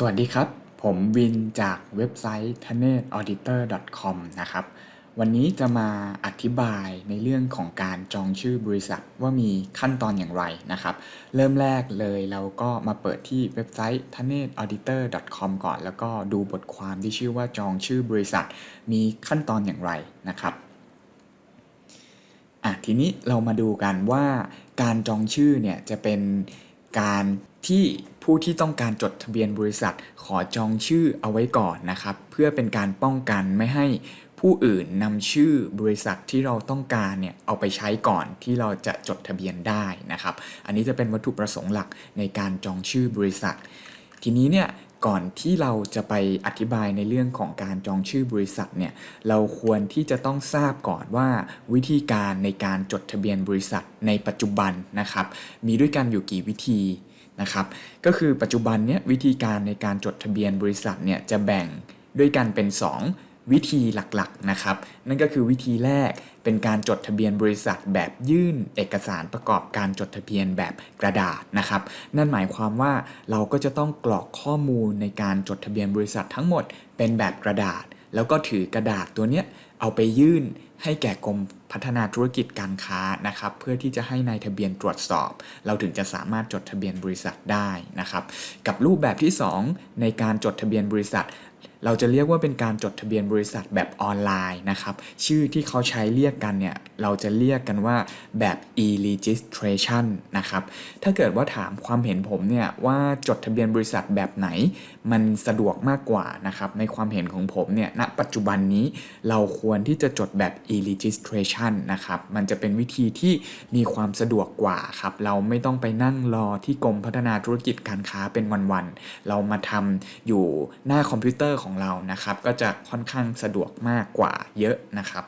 สวัสดีครับ ผมวินจากเว็บไซต์ t a n e t auditor com นะครับ วันนี้จะมาอธิบายในเรื่องของการจองชื่อบริษัทว่ามีขั้นตอนอย่างไรนะครับ เริ่มแรกเลยเราก็มาเปิดที่เว็บไซต์ t a n e t auditor com ก่อน แล้วก็ดูบทความที่ชื่อว่าจองชื่อบริษัท มีขั้นตอนอย่างไรนะครับอะทีนี้เรามาดูกันว่าการจองชื่อเนี่ยจะเป็นการที่ ผู้ที่ต้องการจดทะเบียนบริษัทขอจองชื่อเอาไว้ก่อนนะครับ เพื่อเป็นการป้องกันไม่ให้ผู้อื่นนำชื่อบริษัทที่เราต้องการเนี่ยเอาไปใช้ก่อนที่เราจะจดทะเบียนได้นะครับ อันนี้จะเป็นวัตถุประสงค์หลักในการจองชื่อบริษัท ทีนี้เนี่ยก่อนที่เราจะไปอธิบายในเรื่องของการจองชื่อบริษัทเนี่ยเราควรที่จะต้องทราบก่อนว่าวิธีการในการจดทะเบียนบริษัทในปัจจุบันนะครับ มีด้วยกันอยู่กี่วิธี นะครับ ก็คือปัจจุบันเนี่ยวิธีการในการจดทะเบียนบริษัทเนี่ยจะแบ่งด้วยกันเป็น 2 วิธีหลักๆนะครับ นั่นก็คือวิธีแรกเป็นการจดทะเบียนบริษัทแบบยื่นเอกสารประกอบการจดทะเบียนแบบกระดาษนะครับ นั่นหมายความว่าเราก็จะต้องกรอกข้อมูลในการจดทะเบียนบริษัททั้งหมดเป็นแบบกระดาษ แล้วก็ถือกระดาษตัวเนี้ยเอาไปยื่นให้แก่กรม พัฒนาธุรกิจการค้านะครับ เพื่อที่จะให้นายทะเบียนตรวจสอบ เราถึงจะสามารถจดทะเบียนบริษัทได้นะครับ กับรูปแบบที่ 2 ในการจดทะเบียนบริษัทเราจะเรียกว่าเป็นการจดทะเบียนบริษัทแบบออนไลน์นะครับ ชื่อที่เขาใช้เรียกกันเนี่ย เราจะเรียกกันว่าแบบ e-registration นะครับ ถ้าเกิดว่าถามความเห็นผมเนี่ยว่าจดทะเบียนบริษัทแบบไหน มันสะดวกมากกว่านะครับ ในความเห็นของผมเนี่ย ณ ปัจจุบันนี้เราควรที่จะจดแบบ e-registration นะครับ มันจะเป็นวิธีที่มีความสะดวกกว่าครับ เราไม่ต้องไปนั่งรอที่กรมพัฒนาธุรกิจการค้าเป็นวันๆ เรามาทำอยู่หน้าคอมพิวเตอร์ของเรานะครับ ก็จะค่อนข้างสะดวกมากกว่าเยอะนะครับ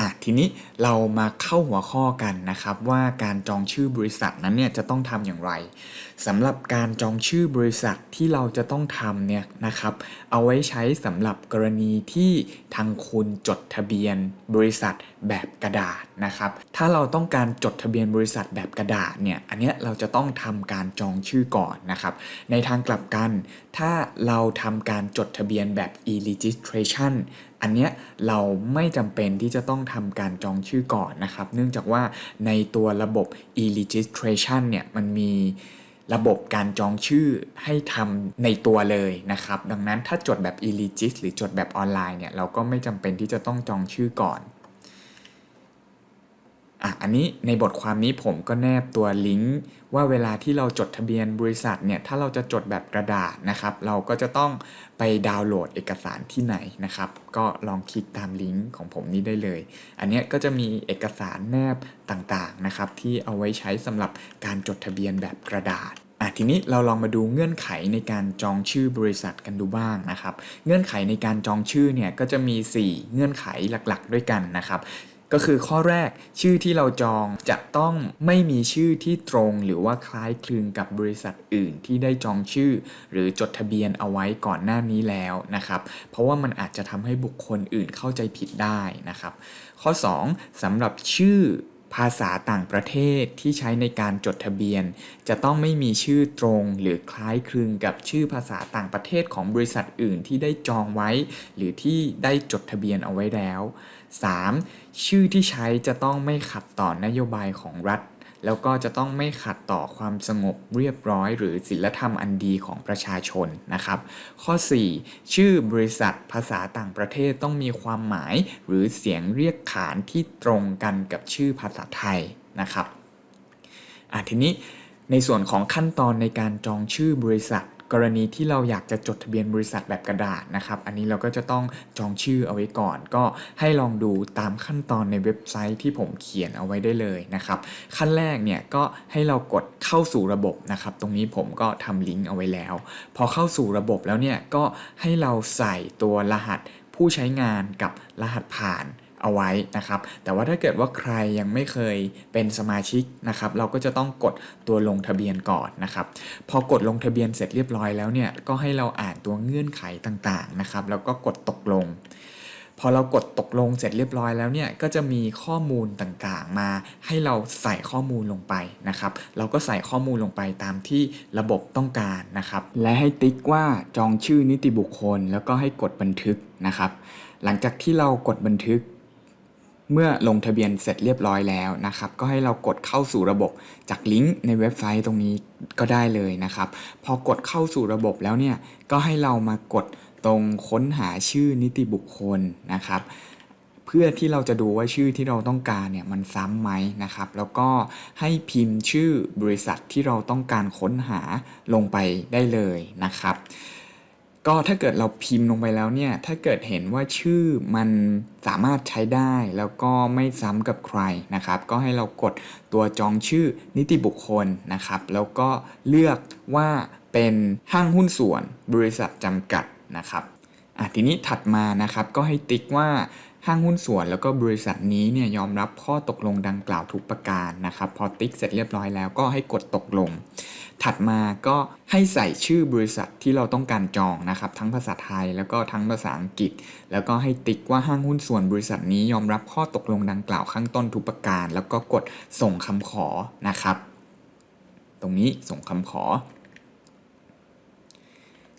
อะทีนี้เรามาเข้าหัวข้อกันนะครับ ว่าการจองชื่อบริษัทนั้นเนี่ยจะต้องทำอย่างไรสำหรับการจองชื่อบริษัทที่เราจะต้องทำเนี่ยนะครับ เอาไว้ใช้สำหรับกรณีที่ทางคุณจดทะเบียนบริษัทแบบกระดาษนะครับ ถ้าเราต้องการจดทะเบียนบริษัทแบบกระดาษเนี่ยอันเนี้ยเราจะต้องทำการจองชื่อก่อนนะครับ ในทางกลับกัน ถ้าเราทำการจดทะเบียนแบบ e-registration อันเนี้ยเราไม่จำเป็นที่จะต้องทำการจองชื่อก่อนนะครับ เนื่องจากว่าในตัวระบบ e-registration เนี่ยมันมีระบบการจองชื่อให้ทำในตัวเลยนะครับ ดังนั้นถ้าจดแบบ e-regist หรือจดแบบออนไลน์เนี่ยเราก็ไม่จำเป็นที่จะต้องจองชื่อก่อน อะอันนี้ในบทความนี้ผมก็แนบตัวลิงก์ว่าเวลาที่เราจดทะเบียนบริษัทเนี่ยถ้าเราจะจดแบบกระดาษนะครับ เราก็จะต้องไปดาวน์โหลดเอกสารที่ไหนนะครับ ก็ลองคลิกตามลิงก์ของผมนี้ได้เลย อันนี้ก็จะมีเอกสารแนบต่างๆนะครับที่เอาไว้ใช้สำหรับการจดทะเบียนแบบกระดาษอะทีนี้เราลองมาดูเงื่อนไขในการจองชื่อบริษัทกันดูบ้างนะครับ เงื่อนไขในการจองชื่อเนี่ยก็จะมี 4 เงื่อนไขหลักๆ ด้วยกันนะครับ ก็คือข้อแรกชื่อที่เราจองจะต้องไม่มีชื่อที่ตรง หรือว่าคล้ายคลึงกับบริษัทอื่นที่ได้จองชื่อ หรือจดทะเบียนเอาไว้ก่อนหน้านี้แล้วนะครับ เพราะว่ามันอาจจะทำให้บุคคลอื่นเข้าใจผิดได้นะครับ ข้อ 2สำหรับชื่อ ภาษาต่างประเทศที่ใช้ในการจดทะเบียน จะต้องไม่มีชื่อตรงหรือคล้ายคลึงกับชื่อภาษาต่างประเทศของบริษัทอื่นที่ได้จองไว้ หรือที่ได้จดทะเบียนเอาไว้แล้ว 3. ชื่อที่ใช้จะต้องไม่ขัดต่อนโยบายของรัฐ แล้วก็จะต้องไม่ขัดต่อความสงบเรียบร้อย หรือศีลธรรมอันดีของประชาชนนะครับ ข้อ 4. ชื่อบริษัทภาษาต่างประเทศต้องมีความหมาย หรือเสียงเรียกขานที่ตรงกันกับชื่อภาษาไทยนะครับอะทีนี้ในส่วนของขั้นตอนในการจองชื่อบริษัท กรณีที่เราอยากจะจดทะเบียนบริษัทแบบกระดาษนะครับ อันนี้เราก็จะต้องจองชื่อเอาไว้ก่อน ก็ให้ลองดูตามขั้นตอนในเว็บไซต์ที่ผมเขียนเอาไว้ได้เลยนะครับ ขั้นแรกเนี่ยก็ให้เรากดเข้าสู่ระบบนะครับ ตรงนี้ผมก็ทำลิงก์เอาไว้แล้ว พอเข้าสู่ระบบแล้วเนี่ยก็ให้เราใส่ตัวรหัสผู้ใช้งานกับรหัสผ่าน เอาไว้นะครับ แต่ว่าถ้าเกิดว่าใครยังไม่เคยเป็นสมาชิกนะครับ เราก็จะต้องกดตัวลงทะเบียนก่อนนะครับ พอกดลงทะเบียนเสร็จเรียบร้อยแล้วเนี่ยก็ให้เราอ่านตัวเงื่อนไขต่างๆนะครับ แล้วก็กดตกลงพอเรากดตกลงเสร็จเรียบร้อยแล้วเนี่ยก็จะมีข้อมูลต่างๆมาให้เราใส่ข้อมูลลงไปนะครับ เราก็ใส่ข้อมูลลงไปตามที่ระบบต้องการนะครับ และให้ติ๊กว่าจองชื่อนิติบุคคล แล้วก็ให้กดบันทึกนะครับ หลังจากที่เรากดบันทึก เมื่อลงทะเบียนเสร็จเรียบร้อยแล้วนะครับ ก็ให้เรากดเข้าสู่ระบบจากลิงก์ในเว็บไซต์ตรงนี้ก็ได้เลยนะครับ พอกดเข้าสู่ระบบแล้วเนี่ย ก็ให้เรามากดตรงค้นหาชื่อนิติบุคคลนะครับเพื่อที่เราจะดูว่าชื่อที่เราต้องการเนี่ยมันซ้ำไหมนะครับ แล้วก็ให้พิมพ์ชื่อบริษัทที่เราต้องการค้นหาลงไปได้เลยนะครับ ก็ถ้าเกิดเราพิมพ์ลงไปแล้วเนี่ย ถ้าเกิดเห็นว่าชื่อมันสามารถใช้ได้แล้วก็ไม่ซ้ำกับใครนะครับ ก็ให้เรากดตัวจองชื่อนิติบุคคลนะครับ แล้วก็เลือกว่าเป็นห้างหุ้นส่วนบริษัทจำกัดนะครับอะทีนี้ถัดมานะครับก็ให้ติ๊กว่าห้างหุ้นส่วนแล้วก็บริษัทนี้เนี่ยยอมรับข้อตกลงดังกล่าวทุกประการนะครับ พอติ๊กเสร็จเรียบร้อยแล้วก็ให้กดตกลง ถัดมาก็ให้ใส่ชื่อบริษัทที่เราต้องการจองนะครับ ทั้งภาษาไทยแล้วก็ทั้งภาษาอังกฤษ แล้วก็ให้ติ๊กว่าห้างหุ้นส่วนบริษัทนี้ยอมรับข้อตกลงดังกล่าวข้างต้นทุกประการ แล้วก็กดส่งคำขอนะครับ ตรงนี้ส่งคำขอ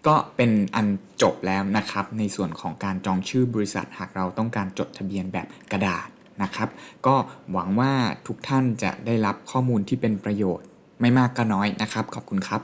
ก็เป็นอันจบแล้วนะครับ ในส่วนของการจองชื่อบริษัทหากเราต้องการจดทะเบียนแบบกระดาษนะครับ ก็หวังว่าทุกท่านจะได้รับข้อมูลที่เป็นประโยชน์ ไม่มากก็น้อยนะครับ ขอบคุณครับ